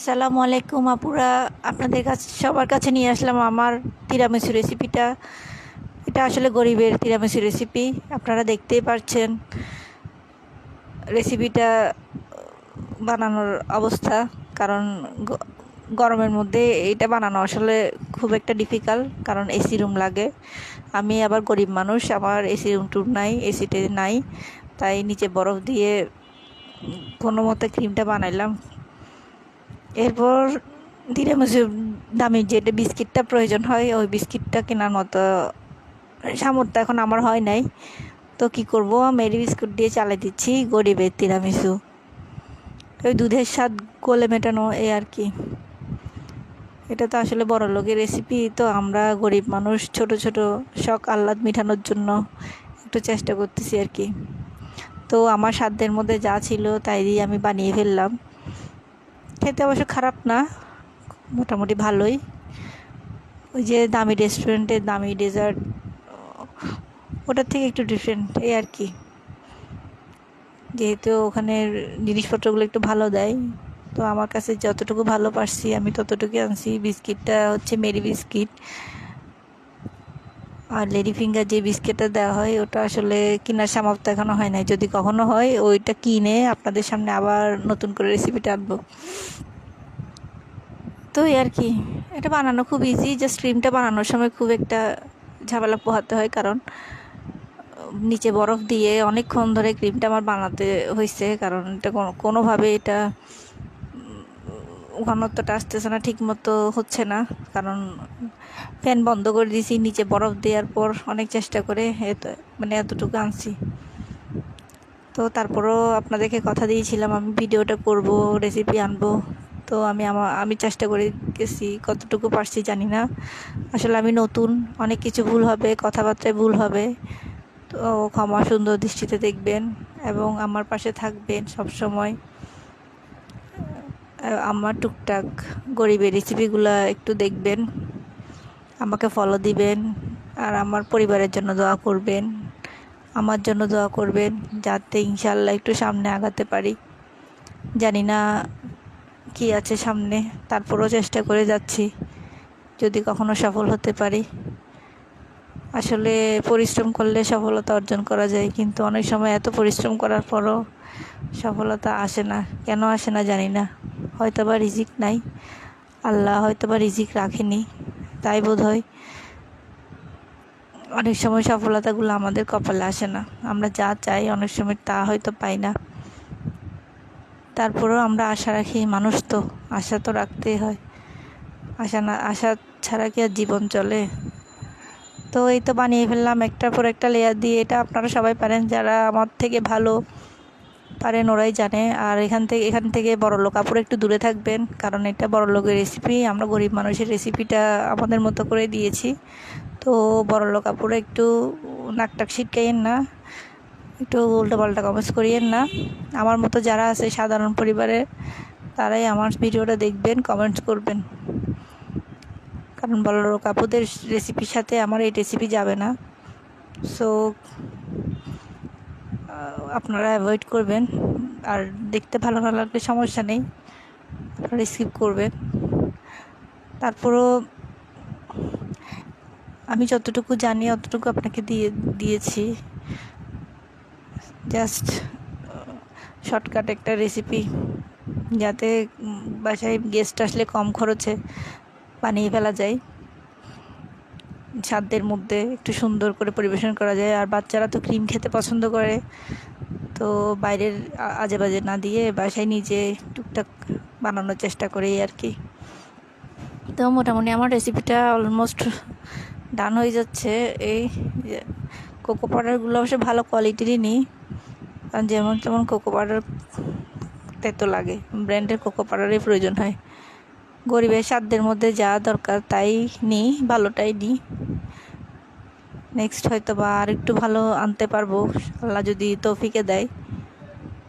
আসসালামু আলাইকুম আপুরা। আপনাদের কাছে সবার কাছে নিয়ে আসলাম আমার তিরামিসু রেসিপিটা এটা আসলে গরিবের তিরামিসু রেসিপি আপনারা দেখতেই পারছেন রেসিপিটা বানানোর অবস্থা। কারণ গরমের মধ্যে এটা বানানো আসলে খুব একটা ডিফিকাল্ট কারণ এসি রুম লাগে। আমি আবার গরিব মানুষ, আমার এসি রুম টুম নাই এসিতে নাই। তাই নিচে বরফ দিয়ে কোনো মতে ক্রিমটা বানাইলাম। এরপর ধীরে মুসে দামি যেটা বিস্কিটটা প্রয়োজন হয়, ওই বিস্কিটটা কেনার মতো সামর্থ্য এখন আমার হয় নাই। তো কি করব? মেরি বিস্কুট দিয়ে চালাই দিচ্ছি গরিবের তিরামিসু। ওই দুধের স্বাদ গোলে মেটানো এ আর কি। এটা তো আসলে বড় লোকের রেসিপি তো আমরা গরিব মানুষ, ছোট ছোট শখ, আহ্লাদ মেটানোর জন্য একটু চেষ্টা করতেছি আর কি। তো আমার সাধ্যের মধ্যে যা ছিল তাই দিয়ে আমি বানিয়ে ফেললাম। খেতে অবশ্য খারাপ না, মোটামুটি ভালোই। ওই যে দামি রেস্টুরেন্টে দামি ডেজার্ট ওটার থেকে একটু ডিফারেন্ট এই আর কি। যেহেতু ওখানে জিনিসপত্রগুলো একটু ভালো দেয়, তো আমার কাছে যতটুকু ভালো পারছি, আমি ততটুকুই আনছি। বিস্কিটটা হচ্ছে মেরি বিস্কিট আর লেডি ফিঙ্গার যে বিস্কিটটা দেওয়া হয়, ওটা আসলে কেনার সামর্থ্য এখনও হয় নাই। যদি কখনো হয়, ওইটা কিনে আপনাদের সামনে আবার নতুন করে রেসিপিটা আনব। তো এই আর কি, এটা বানানো খুব ইজি জাস্ট ক্রিমটা বানানোর সময় খুব একটা ঝামেলা পোহাতে হয়, কারণ নিচে বরফ দিয়ে অনেকক্ষণ ধরে ক্রিমটা আমার বানাতে হয়েছে কারণ এটা কোনোভাবে এটা ঘনত্বটা আসতেছে না ঠিক মতো হচ্ছে না। কারণ ফ্যান বন্ধ করে দিয়েছি নিচে বরফ দেওয়ার পর অনেক চেষ্টা করে এত মানে এতটুকু আনছি। তো তারপরও আপনাদেরকে কথা দিয়েছিলাম, আমি ভিডিওটা করব রেসিপি আনব। তো আমি আমার আমি চেষ্টা করে গেছি, কতটুকু পারছি জানি না। আসলে আমি নতুন, অনেক কিছু ভুল হবে, কথাবার্তায় ভুল হবে। তো ক্ষমা সুন্দর দৃষ্টিতে দেখবেন এবং আমার পাশে থাকবেন সব সময় আমার টুকটাক গরিবের রেসিপিগুলো একটু দেখবেন, আমাকে ফলো দিবেন, আর আমার পরিবারের জন্য দোয়া করবেন, আমার জন্য দোয়া করবেন, যাতে ইনশাল্লাহ একটু সামনে আগাতে পারি। জানি না কি আছে সামনে, তারপরও চেষ্টা করে যাচ্ছি, যদি কখনো সফল হতে পারি। আসলে পরিশ্রম করলে সফলতা অর্জন করা যায়, কিন্তু অনেক সময় এত পরিশ্রম করার পরও সফলতা আসে না, কেন আসে না জানি না। হয়তো বা রিজিক নাই। আল্লাহ হয়তো বা রিজিক রাখেনি। তাই বোধ হয় অনেক সময় সফলতাগুলো আমাদের কপালে আসে না। আমরা যা চাই অনেক সময় তা হয়তো পাই না। তারপরেও আমরা আশা রাখি, মানুষ তো, আশা তো রাখতেই হয়। আশা না, আশা ছাড়া কি আর জীবন চলে? তো এই তো বানিয়ে ফেললাম, একটার পর একটা লেয়ার দিয়ে। এটা আপনারা সবাই পারেন, যারা আমার থেকে ভালো পারেন, ওরাই জানে। আর এখান থেকে এখান থেকে বড়লোক কাপড় একটু দূরে থাকবেন, কারণ এটা বড়লোকের রেসিপি আমরা গরিব মানুষের রেসিপিটা আমাদের মতো করে দিয়েছি। তো বড়লোক কাপড়ে একটু নাকটাক ছিটকাইয়েন না, একটু উল্টো পাল্টা কমেন্টস করিয়েন না। আমার মতো যারা আছে, সাধারণ পরিবারে, তারাই আমার ভিডিওটা দেখবেন কমেন্টস করবেন। কারণ বড় কাপুদের রেসিপির সাথে আমার এই রেসিপি যাবে না। সো আপনারা অ্যাভয়েড করবেন। আর দেখতে ভালো না লাগলে সমস্যা নেই, আপনারা স্কিপ করবেন। তারপরও আমি যতটুকু জানি, অতটুকু আপনাকে দিয়ে, দিয়েছি। জাস্ট শর্টকাট একটা রেসিপি যাতে বাসায় গেস্ট আসলে কম খরচে বানিয়ে ফেলা যায়। সাধ্যের মধ্যে একটু সুন্দর করে পরিবেশন করা যায়। আর বাচ্চারা তো ক্রিম খেতে পছন্দ করে। তো বাইরের আজে বাজে না দিয়ে বাসায় নিজে টুকটাক বানানোর চেষ্টা করি আর কি। তো মোটামুটি আমার রেসিপিটা অলমোস্ট ডান হয়ে যাচ্ছে। এই কোকো পাউডারগুলো অবশ্য ভালো কোয়ালিটিরই নিই। কারণ যেমন তেমন কোকো পাউডার তেতো লাগে। ব্র্যান্ডের কোকো পাউডারই প্রয়োজন হয়। গরিবের সাধ্যের মধ্যে যা দরকার তাই নিই, ভালোটাই নিই। নেক্সট হয়তো বা আর একটু ভালো আনতে পারব। আল্লাহ যদি তৌফিকে দেয়,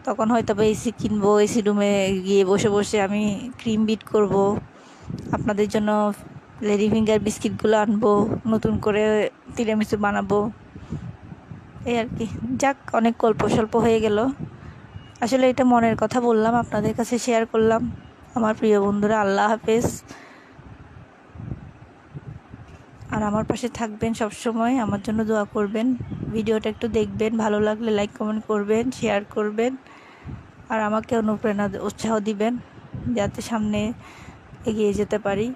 তখন হয়তো বা এসি কিনবো এসি রুমে গিয়ে বসে বসে আমি ক্রিম বিট করব, আপনাদের জন্য লেডি ফিঙ্গার বিস্কিটগুলো আনব, নতুন করে তিরামিসু বানাবো। এই আর কি। যাক, অনেক গল্প স্বল্প হয়ে গেল। আসলে এটা মনের কথা বললাম, আপনাদের কাছে শেয়ার করলাম। আমার প্রিয় বন্ধুরা, আল্লাহ হাফেজ। আর আমার পাশে থাকবেন সব সময় আমার জন্য দোয়া করবেন। ভিডিওটা একটু দেখবেন, ভালো লাগলে লাইক কমেন্ট করবেন শেয়ার করবেন, আর আমাকে অনুপ্রেরণা, উৎসাহ দিবেন, যাতে সামনে এগিয়ে যেতে পারি।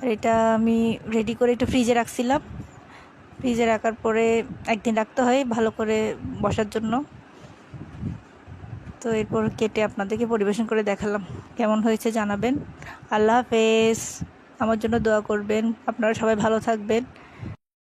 আর এটা আমি রেডি করে একটু ফ্রিজে রাখছিলাম। ফ্রিজে রাখার পরে একদিন রাখতে হয় ভালো করে বসার জন্য। তো এরপর কেটে আপনাদেরকে পরিবেশন করে দেখালাম। কেমন হয়েছে জানাবেন। আল্লাহ হাফেজ। আমার জন্য দোয়া করবেন। আপনারা সবাই ভালো থাকবেন।